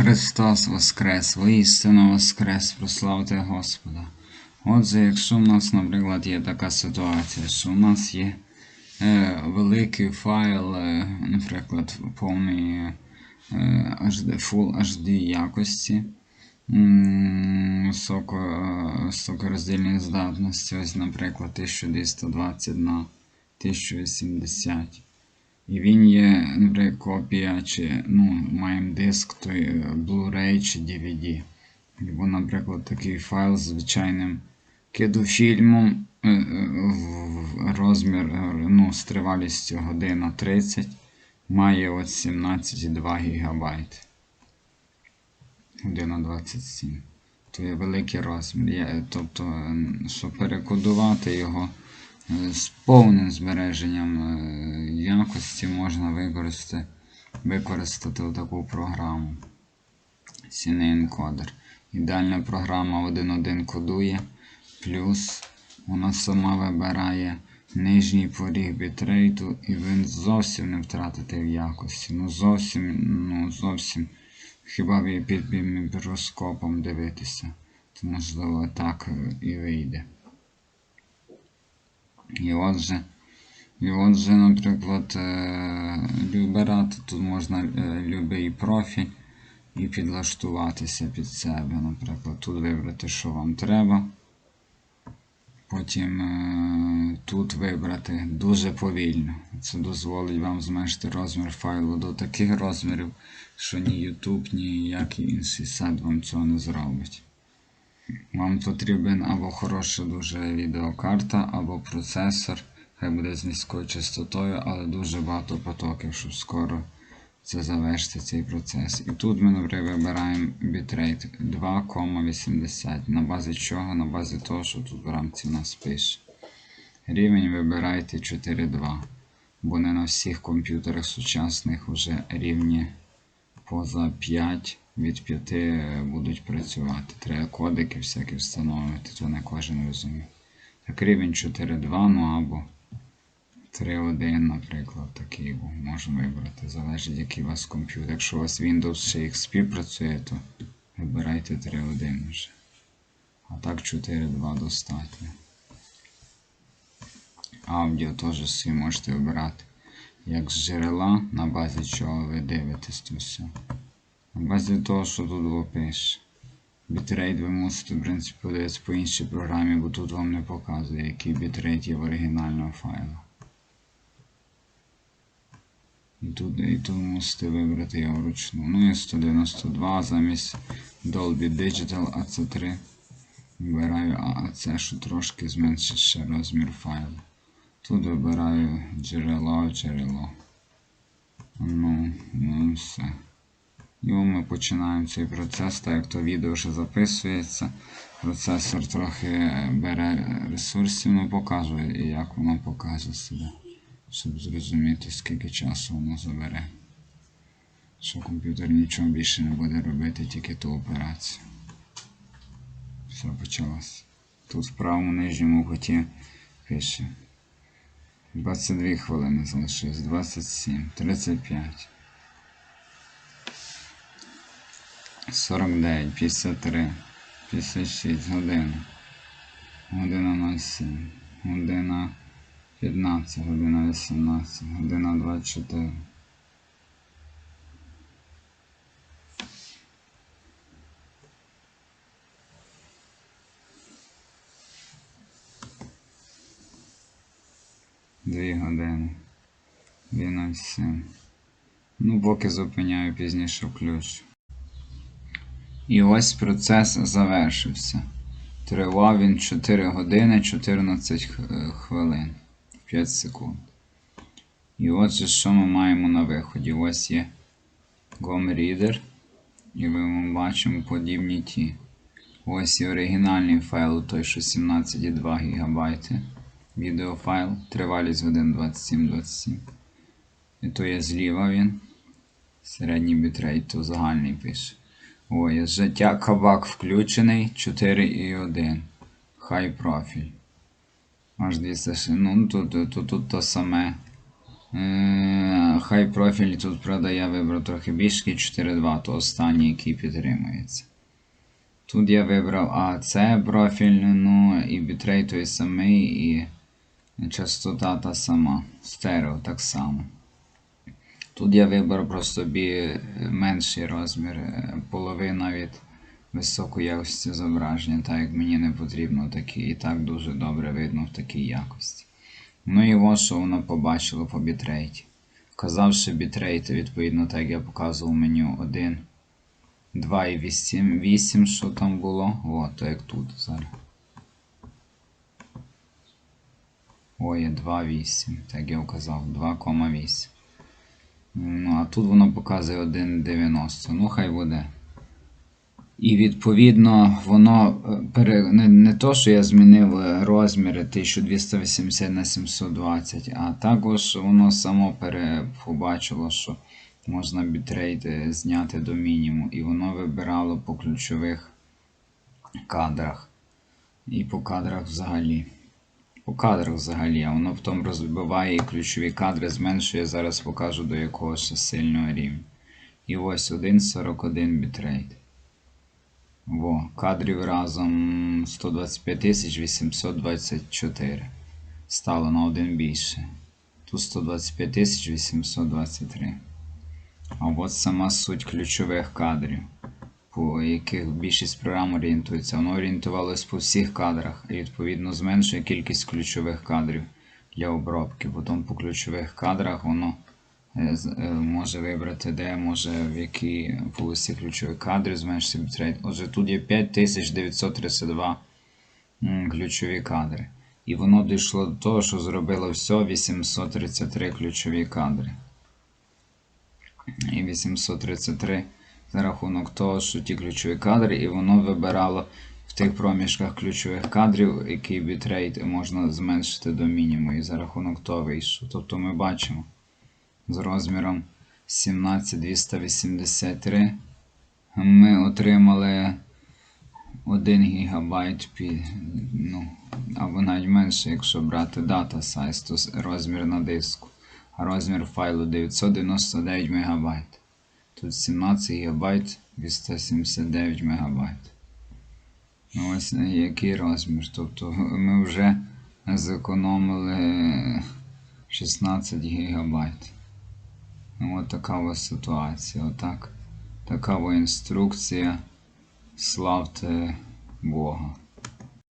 Христос Воскрес, воістину Воскрес, прославте Господа. Отже, якщо в нас, наприклад, є така ситуація, що в нас є е, великий файл, е, наприклад, повний е, HD, Full HD якості, високо, е, високороздільної здатності, ось, наприклад, 1220 на 1080. І він є, наприклад, копія, чи ну, маємо диск, той е, Blu-ray чи DVD. Або, наприклад, такий файл з звичайним кидофільмом е, е, в розмір ну, з тривалістю година 30 має от 17,2 ГБ. Година 27. То є великий розмір. Тобто, щоб перекодувати його з повним збереженням е, якості можна використати, використати таку програму. Cine Encoder. Ідеальна програма 1.1 кодує, плюс вона сама вибирає нижній поріг бітрейту і ви зовсім не втратите в якості. Ну зовсім, ну зовсім. Хіба під мікроскопом дивитися, то можливо так е, і вийде. І отже, і отже, наприклад, е, вибирати тут можна е, любий профіль і підлаштуватися під себе. Наприклад, тут вибрати, що вам треба. Потім е, тут вибрати дуже повільно. Це дозволить вам зменшити розмір файлу до таких розмірів, що ні YouTube, ні ніякий інший сайт вам цього не зробить. Вам потрібен або хороша дуже відеокарта, або процесор. Хай буде з низькою частотою, але дуже багато потоків, щоб скоро це завершити цей процес. І тут ми, наприклад, вибираємо бітрейт 2,80. На базі чого? На базі того, що тут в рамці в нас пише. Рівень вибирайте 4.2. Бо не на всіх комп'ютерах сучасних вже рівні поза 5 від 5 будуть працювати. Треба кодики всякі встановлювати, то не кожен розуміє. Так, рівень 4.2, ну або 3.1, наприклад, такий можна вибрати. Залежить, який у вас комп'ютер. Якщо у вас Windows чи XP працює, то вибирайте 3.1 вже. А так 4.2 достатньо. Аудіо теж собі можете вибирати. Як з джерела, на базі чого ви дивитесь то все. На базі того, що тут пише. Бітрейт ви мусите, в принципі, подивитися по іншій програмі, бо тут вам не показує, який бітрейт є в оригінальному файлу. І тут, і тут мусите вибрати його вручну. Ну і 192 замість Dolby Digital AC3. Вибираю AAC, що трошки зменшить ще розмір файлу. Тут вибираю джерело, джерело. Ну, ну все. І ми починаємо цей процес, так як то відео вже записується. Процесор трохи бере ресурсів, ну показує, і як воно покаже себе щоб зрозуміти, скільки часу воно забере. Що комп'ютер нічого більше не буде робити, тільки ту операцію. Все почалось. Тут в правому нижньому куті пише 22 хвилини залишилось, 27, 35, 49, 53, 56 годин, година 07, година 15, година 18, година 24. Дві години. 12. Ну, поки зупиняю пізніше включу. І ось процес завершився. Тривав він 4 години 14 хвилин. 5 секунд. І отже, що ми маємо на виході? Ось є GOM Reader. І ми бачимо подібні ті. Ось є оригінальний файл, той, що 17,2 ГБ. Відеофайл. Тривалість годин 27-27. І то є зліва він. Середній бітрейт, то загальний пише. Ой, життя кабак включений 4,1. Хай профіль. Аж 200, ну тут, тут, тут то саме. Е, Хай профіль тут, правда, я вибрав трохи більше 4.2, то останній, який підтримується. Тут я вибрав АЦ профіль, ну і бітрей той самий, і частота та сама. Стерео так само. Тут я вибрав просто бі менший розмір, е, половина від високої якості зображення, так як мені не потрібно такі, і так дуже добре видно в такій якості. Ну і ось що воно побачило по бітрейті. Вказавши бітрейт, відповідно, так як я показував меню 1, 2 і 8, 8 що там було. О, то як тут зараз. Ой, 2,8, так я вказав, 2,8. Ну, а тут воно показує 1,90. Ну, хай буде. І відповідно воно е, пере... не, не то, що я змінив е, розміри 1280 на 720, а також воно само пере... побачило, що можна бітрейт зняти до мінімуму. І воно вибирало по ключових кадрах. І по кадрах взагалі. По кадрах взагалі, воно потім розбиває і ключові кадри зменшує. Зараз покажу до якого ще сильного рівня. І ось 1.41 бітрейт. Во, кадрів разом 125 824. Стало на один більше. Тут 125 823. А от сама суть ключових кадрів, по яких більшість програм орієнтується. Воно орієнтувалось по всіх кадрах і відповідно зменшує кількість ключових кадрів для обробки. Потім по ключових кадрах воно е, е, може вибрати, де може в якій полосі ключових кадрів зменшити бітрейт. Отже, тут є 5932 ключові кадри. І воно дійшло до того, що зробило все 833 ключові кадри. І 833 за рахунок того, що ті ключові кадри, і воно вибирало в тих проміжках ключових кадрів, який бітрейт можна зменшити до мінімуму. І за рахунок того вийшов. Тобто ми бачимо з розміром 17283 ми отримали 1 ГБ, ну, або навіть менше, якщо брати data size, то розмір на диску. Розмір файлу 999 МБ. Тут 17 ГБ 279 МБ. Ну, ось який розмір. Тобто ми вже зекономили 16 ГБ. Ну, от така ось ситуація. Отак. Така інструкція. Славте Бога.